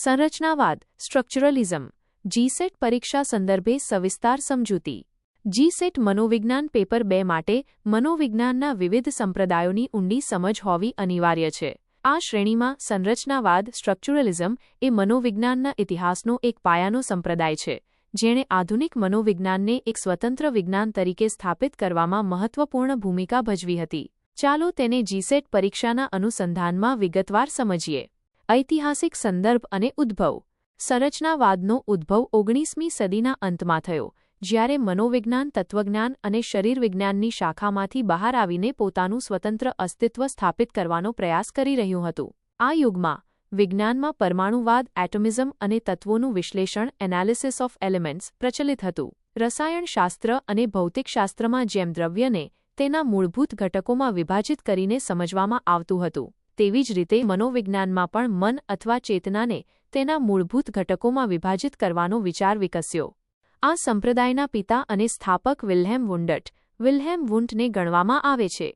સંરચનાવાદ સ્ટ્રક્ચરલિઝમ GSET પરીક્ષા સંદર્ભે સવિસ્તાર સમજૂતી. જીસેટ મનોવિજ્ઞાન પેપર બે માટે મનોવિજ્ઞાનના વિવિધ સંપ્રદાયોની ઊંડી સમજ હોવી અનિવાર્ય છે. આ શ્રેણીમાં સંરચનાવાદ સ્ટ્રક્ચરલિઝમ એ મનોવિજ્ઞાનના ઇતિહાસનો એક પાયાનો સંપ્રદાય છે, જેણે આધુનિક મનોવિજ્ઞાનને એક સ્વતંત્ર વિજ્ઞાન તરીકે સ્થાપિત કરવામાં મહત્વપૂર્ણ ભૂમિકા ભજવી હતી. ચાલો તેને જીસેટ પરીક્ષાના અનુસંધાનમાં વિગતવાર સમજીએ. ઐતિહાસિક સંદર્ભ અને ઉદ્ભવ. સંરચનાવાદનો ઉદ્ભવ ઓગણીસમી સદીના અંતમાં થયો, જ્યારે મનોવિજ્ઞાન, તત્વજ્ઞાન અને શરીરવિજ્ઞાનની શાખામાંથી બહાર આવીને પોતાનું સ્વતંત્ર અસ્તિત્વ સ્થાપિત કરવાનો પ્રયાસ કરી રહ્યું હતું. આ યુગમાં, વિજ્ઞાનમાં પરમાણુવાદ, એટોમિઝમ અને તત્વોનું વિશ્લેષણ, એનાલિસિસ ઓફ એલિમેન્ટ્સ પ્રચલિત હતું. રસાયણશાસ્ત્ર અને ભૌતિકશાસ્ત્રમાં જેમ દ્રવ્યને તેના મૂળભૂત ઘટકોમાં વિભાજિત કરીને સમજવામાં આવતું હતું તેવી જ રીતે મનોવિજ્ઞાનમાં પણ મન અથવા ચેતનાને તેના મૂળભૂત ઘટકોમાં વિભાજિત કરવાનો વિચાર વિકસ્યો. આ સંપ્રદાયના પિતા અને સ્થાપક વિલ્હેમ વુન્ડટ વિલ્હેમ વુન્ટને ગણવામાં આવે છે.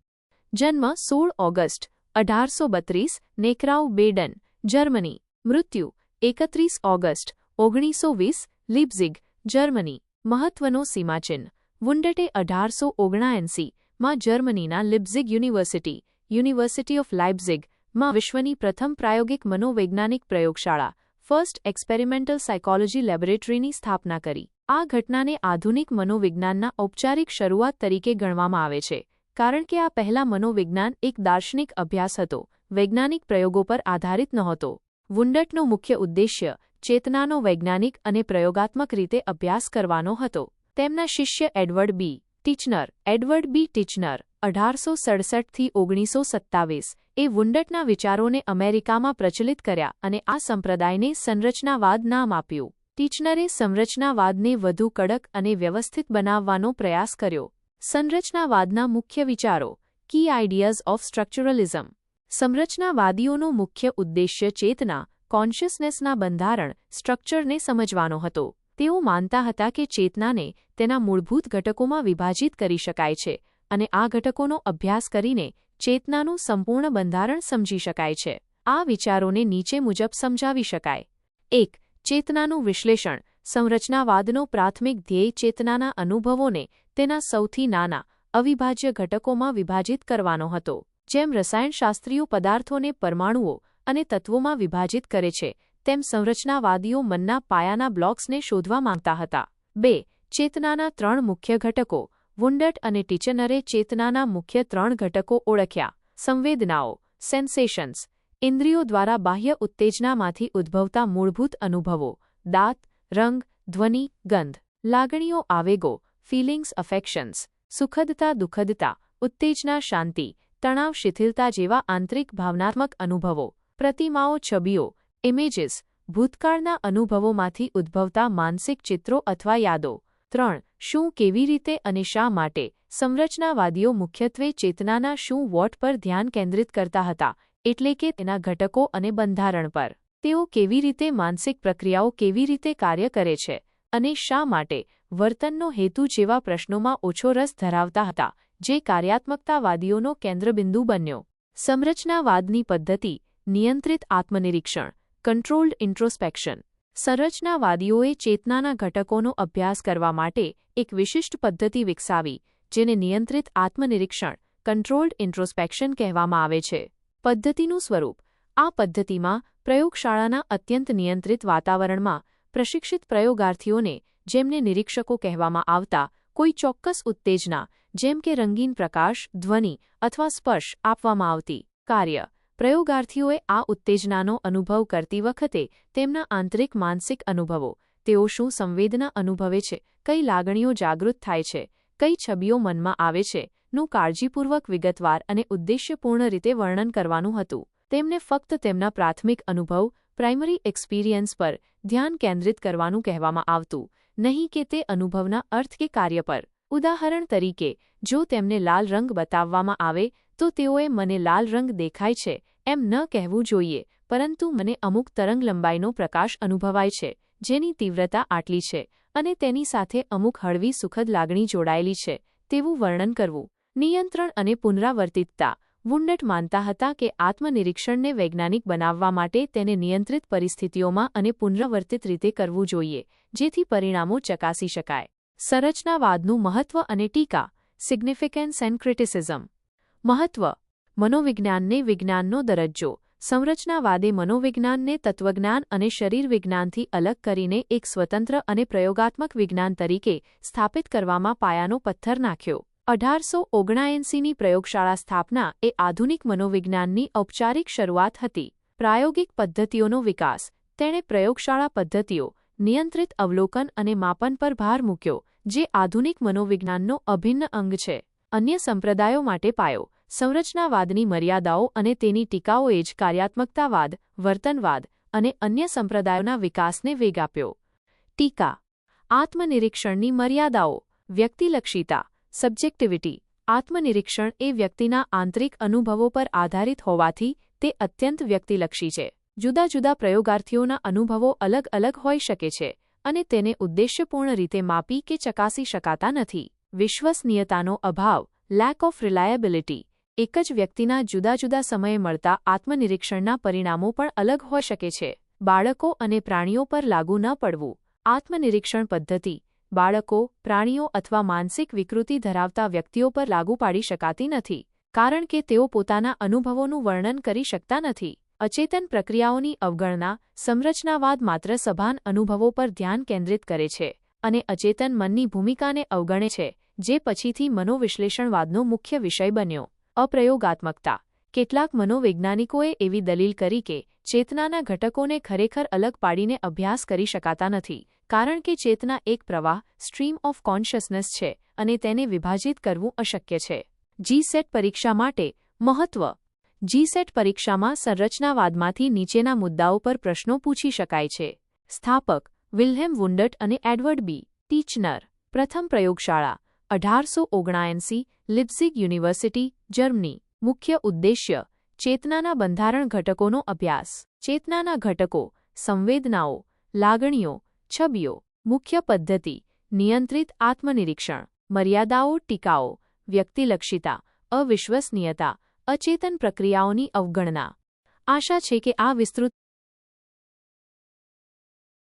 જન્મ સોળ ઓગસ્ટ, અઢારસો બત્રીસ, નેકરાઉ બેડન, જર્મની. મૃત્યુ, એકત્રીસ ઓગસ્ટ, ઓગણીસો વીસ, લિપ્ઝિગ, જર્મની. મહત્વનો સીમાચિહ્ન વુન્ડટે અઢારસો ઓગણાએંસી માં જર્મનીના Leipzig university university of Leipzig માં વિશ્વની પ્રથમ પ્રાયોગિક મનોવૈજ્ઞાનિક પ્રયોગશાળા ફર્સ્ટ એક્સપેરિમેન્ટલ સાયકોલોજી લેબોરેટરીની સ્થાપના કરી. આ ઘટનાને આધુનિક મનોવિજ્ઞાનના ઔપચારિક શરૂઆત તરીકે ગણવામાં આવે છે, કારણ કે આ પહેલા મનોવિજ્ઞાન એક દાર્શનિક અભ્યાસ હતો, વૈજ્ઞાનિક પ્રયોગો પર આધારિત નહોતો. વુંડટનો મુખ્ય ઉદ્દેશ્ય ચેતનાનો વૈજ્ઞાનિક અને પ્રયોગાત્મક રીતે અભ્યાસ કરવાનો હતો. તેમના શિષ્ય એડવર્ડ બી. ટીચનર. એડવર્ડ બી. ટીચનર અઢારસો સડસઠથી ઓગણીસો સત્તાવીસ એ વુંડટના વિચારોને અમેરિકામાં પ્રચલિત કર્યા અને આ સંપ્રદાયને સંરચનાવાદ નામ આપ્યું. ટીચનરે સંરચનાવાદને વધુ કડક અને વ્યવસ્થિત બનાવવાનો પ્રયાસ કર્યો. સંરચનાવાદના મુખ્ય વિચારો કી આઇડિયાઝ ઓફ સ્ટ્રક્ચરલિઝમ સંરચનાવાદીઓનો મુખ્ય ઉદ્દેશ્ય ચેતના કોન્શિયસનેસના બંધારણ સ્ટ્રક્ચરને સમજવાનો હતો. તેઓ માનતા હતા કે ચેતનાને તેના મૂળભૂત ઘટકોમાં વિભાજિત કરી શકાય છે અને આ ઘટકોનો અભ્યાસ કરીને ચેતનાનું સંપૂર્ણ બંધારણ સમજી શકાય છે. આ વિચારોને નીચે મુજબ સમજાવી શકાય. એક, ચેતનાનું વિશ્લેષણ. સંરચનાવાદનો પ્રાથમિક ધ્યેય ચેતનાના અનુભવોને તેના સૌથી નાના, અવિભાજ્ય ઘટકોમાં વિભાજિત કરવાનો હતો, જેમ રસાયણશાસ્ત્રીઓ પદાર્થોને પરમાણુઓ અને તત્વોમાં વિભાજિત કરે છે, તેમ સંરચનાવાદીઓ મનના પાયાના બ્લોક્સને શોધવા માંગતા હતા. બે, ચેતનાના ત્રણ મુખ્ય ઘટકો વુન્ડટ અને ટીચનરે ચેતનાના મુખ્ય ત્રણ ઘટકો ઓળખ્યા. સંવેદનાઓ, સેન્સેશન્સ, ઇન્દ્રિયો દ્વારા બાહ્ય ઉત્તેજનામાંથી ઉદ્ભવતા મૂળભૂત અનુભવો, દાંત, રંગ, ધ્વનિ, ગંધ, લાગણીઓ, આવેગો, ફિલિંગ્સ, અફેક્શન્સ, સુખદતા, દુઃખદતા, ઉત્તેજના, શાંતિ, તણાવ, શિથિલતા જેવા આંતરિક ભાવનાત્મક અનુભવો, પ્રતિમાઓ, છબીઓ, ઇમેજીસ, ભૂતકાળના અનુભવોમાંથી ઉદ્ભવતા માનસિક ચિત્રો અથવા યાદો. ત્રણ, શું કેવી રીતે અને શા માટે? સંરચનાવાદીઓ મુખ્યત્વે ચેતનાના શું વોટ પર ધ્યાન કેન્દ્રિત કરતા હતા, એટલે કે તેના ઘટકો અને બંધારણ પર. તેઓ કેવી રીતે માનસિક પ્રક્રિયાઓ કેવી રીતે કાર્ય કરે છે, અને શા માટે? વર્તનનો હેતુ જેવા પ્રશ્નોમાં ઓછો રસ ધરાવતા હતા, જે કાર્યાત્મકતાવાદીઓનો કેન્દ્રબિંદુ બન્યો. સંરચનાવાદની પદ્ધતિ, નિયંત્રિત આત્મનિરીક્ષણ કંટ્રોલ્ડ ઇન્ટ્રોસ્પેક્શન સંરચનાવાદીઓએ ચેતનાના ઘટકોનો અભ્યાસ કરવા માટે એક વિશિષ્ટ પદ્ધતિ વિકસાવી, જેને નિયંત્રિત આત્મનિરીક્ષણ કંટ્રોલ્ડ ઇન્ટ્રોસ્પેક્શન કહેવામાં આવે છે. પદ્ધતિનું સ્વરૂપ. આ પદ્ધતિમાં પ્રયોગશાળાના અત્યંત નિયંત્રિત વાતાવરણમાં પ્રશિક્ષિત પ્રયોગાર્થીઓને, જેમને નિરીક્ષકો કહેવામાં આવતા, કોઈ ચોક્કસ ઉત્તેજના, જેમ કે રંગીન પ્રકાશ, ધ્વનિ અથવા સ્પર્શ આપવામાં આવતી, કાર્ય. પ્રયોગાર્થીઓએ આ ઉત્તેજનાનો અનુભવ કરતી વખતે તેમના આંતરિક માનસિક અનુભવો, તેઓ શું સંવેદના અનુભવે છે, કઈ લાગણીઓ જાગૃત થાય છે, કઈ છબીઓ મનમાં આવે છે, નું કાળજીપૂર્વક વિગતવાર અને ઉદ્દેશ્યપૂર્ણ રીતે વર્ણન કરવાનું હતું. તેમને ફક્ત તેમના પ્રાથમિક અનુભવ, પ્રાઇમરી એક્સપિરિયન્સ પર ધ્યાન કેન્દ્રિત કરવાનું કહેવામાં આવતું, નહીં કે તે અનુભવના અર્થ કે કાર્ય પર. ઉદાહરણ તરીકે, જો તેમને લાલ રંગ બતાવવામાં આવે તો તેઓએ મને લાલ રંગ દેખાય છે, એમ ન કહેવું જોઈએ, પરંતુ મને અમુક તરંગલંબાઈનો પ્રકાશ અનુભવાય છે, જેની તીવ્રતા આટલી છે, અને તેની સાથે અમુક હળવી સુખદ લાગણી જોડાયેલી છે, તેવું વર્ણન કરવું. નિયંત્રણ અને પુનરાવર્તિતતા. વુંડટ માનતા હતા કે આત્મનિરીક્ષણને વૈજ્ઞાનિક બનાવવા માટે તેને નિયંત્રિત પરિસ્થિતિઓમાં અને પુનરાવર્તિત રીતે કરવું જોઈએ, જેથી પરિણામો ચકાસી શકાય. સંરચનાવાદનું મહત્વ અને ટીકા. સિગ્નિફિકન્સ એન્ડ ક્રિટિસિઝમ મહત્વ. મનોવિજ્ઞાનને વિજ્ઞાનનો દરજ્જો. સંરચનાવાદે મનોવિજ્ઞાનને તત્વજ્ઞાન અને શરીરવિજ્ઞાનથી અલગ કરીને એક સ્વતંત્ર અને પ્રયોગાત્મક વિજ્ઞાન તરીકે સ્થાપિત કરવામાં પાયાનો પથ્થર નાખ્યો. અઢારસો ઓગણાએંસીની પ્રયોગશાળા સ્થાપના એ આધુનિક મનોવિજ્ઞાનની ઔપચારિક શરૂઆત હતી. પ્રાયોગિક પદ્ધતિઓનો વિકાસ. તેણે પ્રયોગશાળા પદ્ધતિઓ, નિયંત્રિત અવલોકન અને માપન પર ભાર મૂક્યો, જે આધુનિક મનોવિજ્ઞાનનો અભિન્ન અંગ છે. અન્ય સંપ્રદાયો માટે પાયો. સંરચનાવાદની મર્યાદાઓ અને તેની ટીકાઓએ જ કાર્યાત્મકતાવાદ, વર્તનવાદ અને અન્ય સંપ્રદાયોના વિકાસને વેગ આપ્યો. ટીકા. આત્મનિરીક્ષણની મર્યાદાઓ. વ્યક્તિલક્ષીતા. સબ્જેક્ટિવિટી. આત્મનિરીક્ષણ એ વ્યક્તિના આંતરિક અનુભવો પર આધારિત હોવાથી તે અત્યંત વ્યક્તિલક્ષી છે. જુદા જુદા પ્રયોગાર્થીઓના અનુભવો અલગ અલગ હોઈ શકે છે અને તેને ઉદ્દેશ્યપૂર્ણ રીતે માપી કે ચકાસી શકાતા નથી. વિશ્વસનીયતાનો અભાવ. લેક ઓફ રિલાયબિલિટી એક જ વ્યક્તિના જુદા જુદા સમયે મળતા આત્મનિરીક્ષણના પરિણામો પણ અલગ હોઈ શકે છે. બાળકો અને પ્રાણીઓ પર લાગુ ન પડવું. આત્મનિરીક્ષણ પદ્ધતિ. બાળકો, પ્રાણીઓ અથવા માનસિક વિકૃતિ ધરાવતા વ્યક્તિઓ પર લાગુ પાડી શકાતી નથી, કારણ કે તેઓ પોતાના અનુભવોનું વર્ણન કરી શકતા નથી. અચેતન પ્રક્રિયાઓની અવગણના સંરચનાવાદ માત્ર સભાન અનુભવો પર ધ્યાન કેન્દ્રિત કરે છે અને અચેતન મનની ભૂમિકાને અવગણે છે, જે પછીથી મનોવિશ્લેષણવાદનો મુખ્ય વિષય બન્યો. અપ્રયોગાત્મકતા. કેટલાક મનોવૈજ્ઞાનિકોએ એવી દલીલ કરી કે, ચેતનાના ઘટકોને ખરેખર અલગ પાડીને અભ્યાસ કરી શકાતા નથી, કારણ કે ચેતના એક પ્રવાહ, સ્ટ્રીમ ઓફ કોન્શિયસનેસ છે, અને તેને વિભાજિત કરવું અશક્ય છે. જીસેટ પરીક્ષા માટે મહત્વ. જીસેટ પરીક્ષામાં સંરચનાવાદમાંથી નીચેના મુદ્દાઓ પર પ્રશ્નો પૂછી શકાય છે. સ્થાપક, વિલ્હેમ વુન્ડટ અને એડવર્ડ બી. ટીચનર. પ્રથમ પ્રયોગશાળા. અઢારસો ઓગણાએંસી લિપ્ઝિગ યુનિવર્સિટી જર્મની મુખ્ય ઉદ્દેશ્ય, ચેતનાના બંધારણ ઘટકોનો અભ્યાસ. ચેતનાના ઘટકો, સંવેદનાઓ, લાગણીઓ, છબીઓ. મુખ્ય પદ્ધતિ, નિયંત્રિત આત્મનિરીક્ષણ. મર્યાદાઓ, ટીકાઓ. વ્યક્તિલક્ષિતા, અવિશ્વસનીયતા. અચેતન પ્રક્રિયાઓની અવગણના. આશા છે કે આ વિસ્તૃત